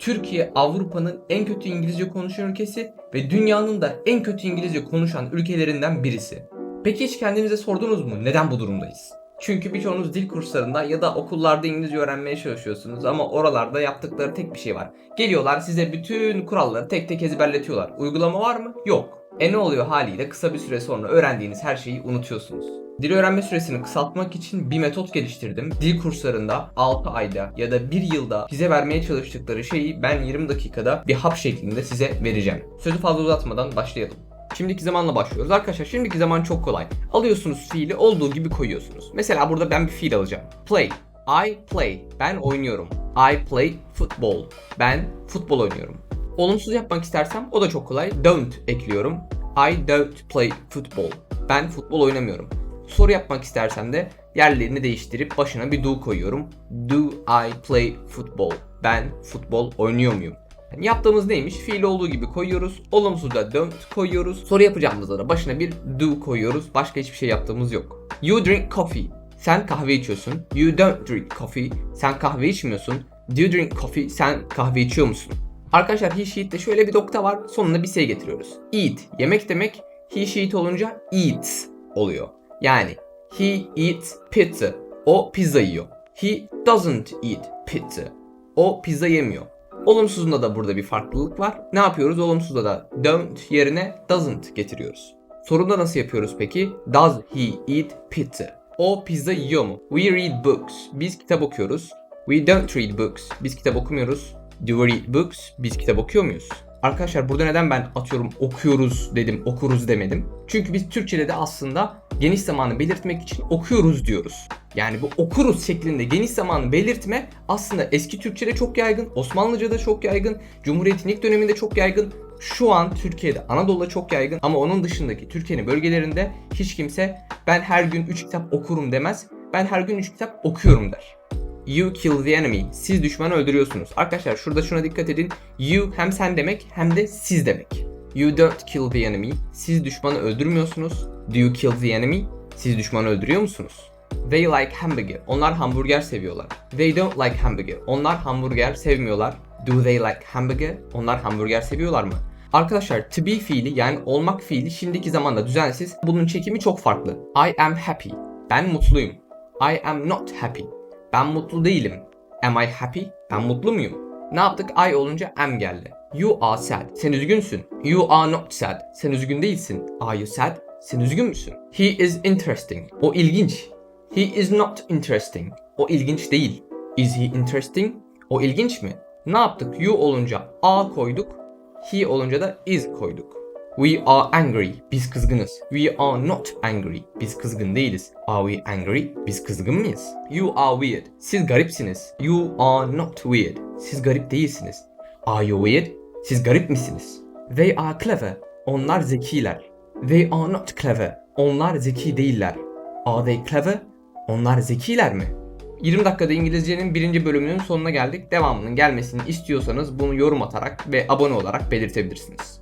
Türkiye Avrupa'nın en kötü İngilizce konuşan ülkesi ve dünyanın da en kötü İngilizce konuşan ülkelerinden birisi. Peki hiç kendinize sordunuz mu neden bu durumdayız? Çünkü birçoğunuz dil kurslarında ya da okullarda İngilizce öğrenmeye çalışıyorsunuz ama oralarda yaptıkları tek bir şey var. Geliyorlar size bütün kuralları tek tek ezberletiyorlar. Uygulama var mı? Yok. E ne oluyor haliyle kısa bir süre sonra öğrendiğiniz her şeyi unutuyorsunuz. Dil öğrenme süresini kısaltmak için bir metot geliştirdim. Dil kurslarında 6 ayda ya da 1 yılda size vermeye çalıştıkları şeyi ben 20 dakikada bir hap şeklinde size vereceğim. Sözü fazla uzatmadan başlayalım. Şimdiki zamanla başlıyoruz. Arkadaşlar şimdiki zaman çok kolay. Alıyorsunuz fiili olduğu gibi koyuyorsunuz. Mesela burada ben bir fiil alacağım. Play. I play. Ben oynuyorum. I play football. Ben futbol oynuyorum. Olumsuz yapmak istersem o da çok kolay. Don't ekliyorum. I don't play football. Ben futbol oynamıyorum. Soru yapmak istersem de yerlerini değiştirip başına bir do koyuyorum. Do I play football? Ben futbol oynuyor muyum? Yani yaptığımız neymiş? Fiil olduğu gibi koyuyoruz. Olumsuzda don't koyuyoruz. Soru yapacağımızda da başına bir do koyuyoruz. Başka hiçbir şey yaptığımız yok. You drink coffee. Sen kahve içiyorsun. You don't drink coffee. Sen kahve içmiyorsun. Do you drink coffee? Sen kahve içiyor musun? Arkadaşlar he sheet'te şöyle bir nokta var. Sonuna bir şey getiriyoruz. Eat yemek demek. He sheet olunca eats oluyor. Yani he eats pizza. O pizza yiyor. He doesn't eat pizza. O pizza yemiyor. Olumsuzunda da burada bir farklılık var. Ne yapıyoruz? Olumsuzda da don't yerine doesn't getiriyoruz. Sorunda nasıl yapıyoruz peki? Does he eat pizza? O pizza yiyor mu? We read books. Biz kitap okuyoruz. We don't read books. Biz kitap okumuyoruz. Do we read books? Biz kitap okuyor muyuz? Arkadaşlar burada neden ben atıyorum okuyoruz dedim, okuruz demedim? Çünkü biz Türkçe'de de aslında geniş zamanı belirtmek için okuyoruz diyoruz. Yani bu okuruz şeklinde geniş zamanı belirtme aslında eski Türkçe'de çok yaygın, Osmanlıca'da çok yaygın, Cumhuriyet'in ilk döneminde çok yaygın. Şu an Türkiye'de Anadolu'da çok yaygın ama onun dışındaki Türkiye'nin bölgelerinde hiç kimse ben her gün 3 kitap okurum demez. Ben her gün 3 kitap okuyorum der. You kill the enemy. Siz düşmanı öldürüyorsunuz. Arkadaşlar şurada şuna dikkat edin. You hem sen demek hem de siz demek. You don't kill the enemy. Siz düşmanı öldürmüyorsunuz. Do you kill the enemy? Siz düşmanı öldürüyor musunuz? They like hamburger. Onlar hamburger seviyorlar. They don't like hamburger. Onlar hamburger sevmiyorlar. Do they like hamburger? Onlar hamburger seviyorlar mı? Arkadaşlar to be fiili yani olmak fiili şimdiki zamanda düzensiz. Bunun çekimi çok farklı. I am happy. Ben mutluyum. I am not happy. Ben mutlu değilim. Am I happy? Ben mutlu muyum? Ne yaptık? I olunca am geldi. You are sad. Sen üzgünsün. You are not sad. Sen üzgün değilsin. Are you sad? Sen üzgün müsün? He is interesting. O ilginç. He is not interesting. O ilginç değil. Is he interesting? O ilginç mi? Ne yaptık? You olunca a koyduk. He olunca da is koyduk. We are angry. Biz kızgınız. We are not angry. Biz kızgın değiliz. Are we angry? Biz kızgın mıyız? You are weird. Siz garipsiniz. You are not weird. Siz garip değilsiniz. Are you weird? Siz garip misiniz? They are clever. Onlar zekiler. They are not clever. Onlar zeki değiller. Are they clever? Onlar zekiler mi? 20 dakikada İngilizcenin birinci bölümünün sonuna geldik. Devamının gelmesini istiyorsanız bunu yorum atarak ve abone olarak belirtebilirsiniz.